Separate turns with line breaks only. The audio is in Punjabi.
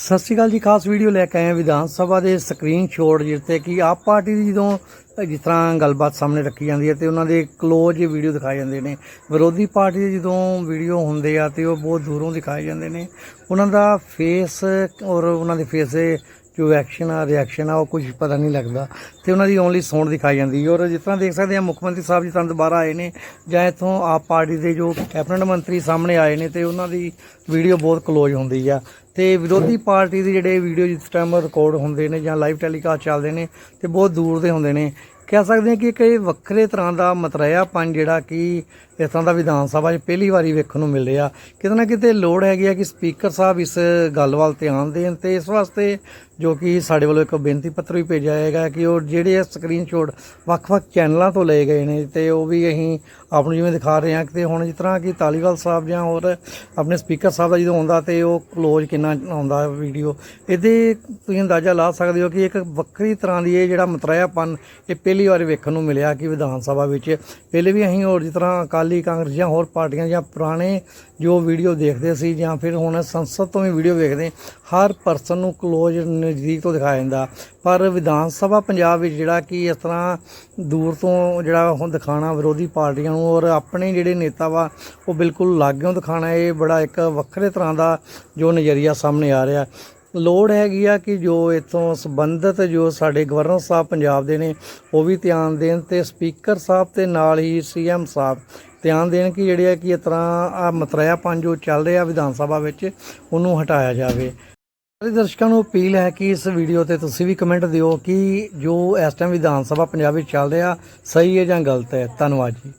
ਸਤਿ ਸ਼੍ਰੀ ਅਕਾਲ ਜੀ, ਖਾਸ ਵੀਡੀਓ ਲੈ ਕੇ ਆਏ ਹਾਂ ਵਿਧਾਨ ਸਭਾ ਦੇ ਸਕਰੀਨਸ਼ਾਟ ਜਿੱਤੇ ਕਿ ਆਪ ਪਾਰਟੀ ਦੀ ਜਦੋਂ ਜਿਸ ਤਰ੍ਹਾਂ ਗੱਲਬਾਤ ਸਾਹਮਣੇ ਰੱਖੀ ਜਾਂਦੀ ਹੈ ਤੇ ਉਹਨਾਂ ਦੇ ক্লোਜ਼ ਵੀਡੀਓ ਦਿਖਾਏ ਜਾਂਦੇ ਨੇ। ਵਿਰੋਧੀ ਪਾਰਟੀ ਦੇ ਜਦੋਂ ਵੀਡੀਓ ਹੁੰਦੇ ਆ ਤੇ ਉਹ ਬਹੁਤ ਦੂਰੋਂ ਦਿਖਾਏ ਜਾਂਦੇ ਨੇ। ਉਹਨਾਂ ਦਾ ਫੇਸ ਔਰ ਉਹਨਾਂ ਦੇ ਫੇਸ ਦੇ ਜੋ ਐਕਸ਼ਨ ਆ ਰਿਐਕਸ਼ਨ ਆ, ਉਹ ਕੁਝ ਪਤਾ ਨਹੀਂ ਲੱਗਦਾ। ਤੇ ਉਹਨਾਂ ਦੀ ਓਨਲੀ ਸੌਂਡ ਦਿਖਾਈ ਜਾਂਦੀ ਹੈ ਔਰ ਜਿਸ ਤਰ੍ਹਾਂ ਦੇਖ ਸਕਦੇ ਆ ਮੁੱਖ ਮੰਤਰੀ ਸਾਹਿਬ ਜੀ ਤਰ੍ਹਾਂ ਦੁਬਾਰਾ ਆਏ ਨੇ, ਜਾਂ ਇੱਥੋਂ ਆਪ ਪਾਰਟੀ ਦੇ ਜੋ ਕੈਬਨਿਟ ਮੰਤਰੀ ਸਾਹਮਣੇ ਆਏ ਨੇ, ਤੇ ਉਹਨਾਂ ਦੀ ਵੀਡੀਓ ਬਹੁਤ ਕਲੋਜ਼ ਹੁੰਦੀ ਆ। ਤੇ ਵਿਰੋਧੀ ਪਾਰਟੀ ਦੇ ਜਿਹੜੇ ਵੀਡੀਓ ਜਿਸ ਟਾਈਮ ਰਿਕਾਰਡ ਹੁੰਦੇ ਨੇ, ਜਾਂ ਲਾਈਵ ਟੈਲੀਕਾਸਟ ਚੱਲਦੇ ਨੇ, ਤੇ ਬਹੁਤ ਦੂਰ ਦੇ ਹੁੰਦੇ ਨੇ। ਕਹਿ ਸਕਦੇ ਹਾਂ ਕਿ ਇੱਕ ਵੱਖਰੇ ਤਰ੍ਹਾਂ ਦਾ ਮਤਰੇਆਪਨ ਜਿਹੜਾ ਕਿ ਇਸ ਤਰ੍ਹਾਂ ਦਾ ਵਿਧਾਨ ਸਭਾ 'ਚ ਪਹਿਲੀ ਵਾਰੀ ਵੇਖਣ ਨੂੰ ਮਿਲ ਰਿਹਾ। ਕਿਤੇ ਨਾ ਕਿਤੇ ਲੋੜ ਹੈਗੀ ਆ ਕਿ ਸਪੀਕਰ ਸਾਹਿਬ ਇਸ ਗੱਲ ਵੱਲ ਧਿਆਨ ਦੇਣ, ਤੇ ਇਸ ਵਾਸਤੇ ਜੋ ਕਿ ਸਾਡੇ ਵੱਲੋਂ ਇੱਕ ਬੇਨਤੀ ਪੱਤਰ ਵੀ ਭੇਜਿਆ ਹੈਗਾ ਕਿ ਉਹ ਜਿਹੜੇ ਸਕਰੀਨਸ਼ਾਟ ਵੱਖ-ਵੱਖ ਚੈਨਲਾਂ ਤੋਂ ਲਏ ਗਏ ਨੇ ਤੇ ਉਹ ਵੀ ਅਸੀਂ ਆਪ ਨੂੰ ਜਿਵੇਂ ਦਿਖਾ ਰਹੇ ਹਾਂ ਕਿ ਹੁਣ ਜਿਸ ਤਰ੍ਹਾਂ ਕਿ ਤਾਲੀਵਾਲ ਸਾਹਿਬ ਜਾਂ ਹੋਰ ਆਪਣੇ ਸਪੀਕਰ ਸਾਹਿਬ ਦਾ ਜਦੋਂ ਆਉਂਦਾ ਤੇ ਉਹ ਕਲੋਜ਼ ਕਿੰਨਾ ਆਉਂਦਾ ਵੀਡੀਓ ਇਹਦੇ ਤੁਸੀਂ ਅੰਦਾਜ਼ਾ ਲਾ ਸਕਦੇ ਹੋ ਕਿ ਇੱਕ ਵੱਖਰੀ ਤਰ੍ਹਾਂ ਦੀ ਇਹ ਜਿਹੜਾ ਮਤਰਾਇਆਪਨ ਇਹ ਪਹਿਲੀ ਵਾਰ ਵੇਖਣ ਨੂੰ ਮਿਲਿਆ ਕਿ ਵਿਧਾਨ ਸਭਾ ਵਿੱਚ। ਪਹਿਲੇ ਵੀ ਅਸੀਂ ਹੋਰ ਜਿਸ ਤਰ੍ਹਾਂ ਅਕਾਲੀ ਕਾਂਗਰਸ ਜਾਂ ਹੋਰ ਪਾਰਟੀਆਂ ਜਾਂ ਪੁਰਾਣੇ ਜੋ ਵੀਡੀਓ ਦੇਖਦੇ ਸੀ ਜਾਂ ਫਿਰ ਹੁਣ ਸੰਸਦ ਤੋਂ ਵੀ ਵੀਡੀਓ ਵੇਖਦੇ, ਹਰ ਪਰਸਨ ਨੂੰ ਕਲੋਜ਼ ਨਜ਼ਦੀਕ ਤੋਂ ਦਿਖਾਇਆ ਜਾਂਦਾ ਪਰ ਵਿਧਾਨ ਸਭਾ ਪੰਜਾਬ ਵਿੱਚ ਜਿਹੜਾ ਕਿ ਇਸ ਤਰ੍ਹਾਂ ਦੂਰ ਤੋਂ ਜਿਹੜਾ ਹੁਣ ਦਿਖਾਣਾ ਵਿਰੋਧੀ ਪਾਰਟੀਆਂ ਨੂੰ ਔਰ ਆਪਣੇ ਜਿਹੜੇ ਨੇਤਾ ਵਾ, ਉਹ ਬਿਲਕੁਲ ਲਾਗਿਓਂ ਦਿਖਾਣਾ, ਇਹ ਬੜਾ ਇੱਕ ਵੱਖਰੇ ਤਰ੍ਹਾਂ ਦਾ ਜੋ ਨਜ਼ਰੀਆ ਸਾਹਮਣੇ ਆ ਰਿਹਾ। ਲੋੜ ਹੈਗੀ ਆ ਕਿ ਜੋ ਇਥੋਂ ਸੰਬੰਧਿਤ ਜੋ ਸਾਡੇ ਗਵਰਨਰ ਸਾਹਿਬ ਪੰਜਾਬ ਦੇ ਨੇ, ਉਹ ਵੀ ਧਿਆਨ ਦੇਣ ਤੇ ਸਪੀਕਰ ਸਾਹਿਬ ਤੇ ਨਾਲ ਹੀ ਸੀਐਮ ਸਾਹਿਬ ਧਿਆਨ ਦੇਣ ਕਿ ਜਿਹੜੇ ਆ ਕਿ ਇਸ ਤਰ੍ਹਾਂ ਆ ਮਤਰਾਇਆ ਪੰਜ ਜੋ ਚੱਲ ਰਿਹਾ ਵਿਧਾਨ ਸਭਾ ਵਿੱਚ, ਉਹਨੂੰ ਹਟਾਇਆ ਜਾਵੇ। ਸਾਰੇ ਦਰਸ਼ਕਾਂ ਨੂੰ ਅਪੀਲ ਹੈ ਕਿ ਇਸ ਵੀਡੀਓ ਤੇ ਤੁਸੀਂ ਵੀ ਕਮੈਂਟ ਦਿਓ ਕਿ ਜੋ ਇਸ ਟਾਈਮ ਵਿਧਾਨ ਸਭਾ ਪੰਜਾਬ ਵਿੱਚ ਚੱਲ ਰਿਹਾ, ਸਹੀ ਹੈ ਜਾਂ ਗਲਤ ਹੈ। ਧੰਨਵਾਦ ਜੀ।